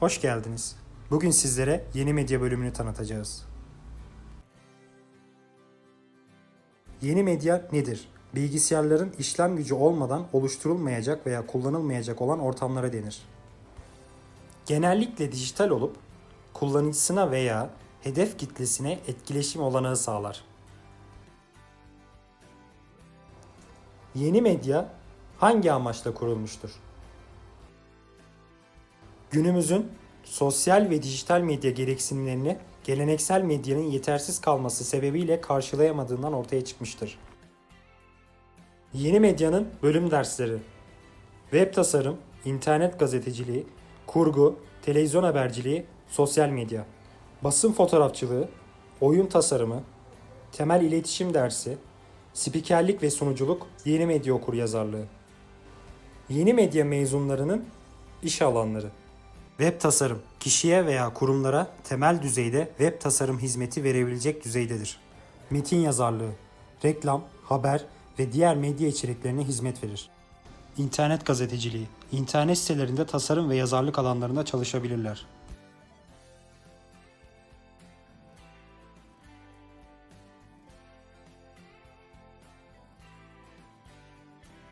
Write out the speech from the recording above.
Hoş geldiniz. Bugün sizlere yeni medya bölümünü tanıtacağız. Yeni medya nedir? Bilgisayarların işlem gücü olmadan oluşturulmayacak veya kullanılmayacak olan ortamlara denir. Genellikle dijital olup kullanıcısına veya hedef kitlesine etkileşim olanağı sağlar. Yeni medya hangi amaçla kurulmuştur? Günümüzün sosyal ve dijital medya gereksinimlerini geleneksel medyanın yetersiz kalması sebebiyle karşılayamadığından ortaya çıkmıştır. Yeni medyanın bölüm dersleri Web tasarım, internet gazeteciliği, kurgu, televizyon haberciliği, sosyal medya, basın fotoğrafçılığı, oyun tasarımı, temel iletişim dersi, spikerlik ve sunuculuk, yeni medya okuryazarlığı. Yeni medya mezunlarının iş alanları. Web tasarım, kişiye veya kurumlara temel düzeyde web tasarım hizmeti verebilecek düzeydedir. Metin yazarlığı, reklam, haber ve diğer medya içeriklerine hizmet verir. İnternet gazeteciliği, internet sitelerinde tasarım ve yazarlık alanlarında çalışabilirler.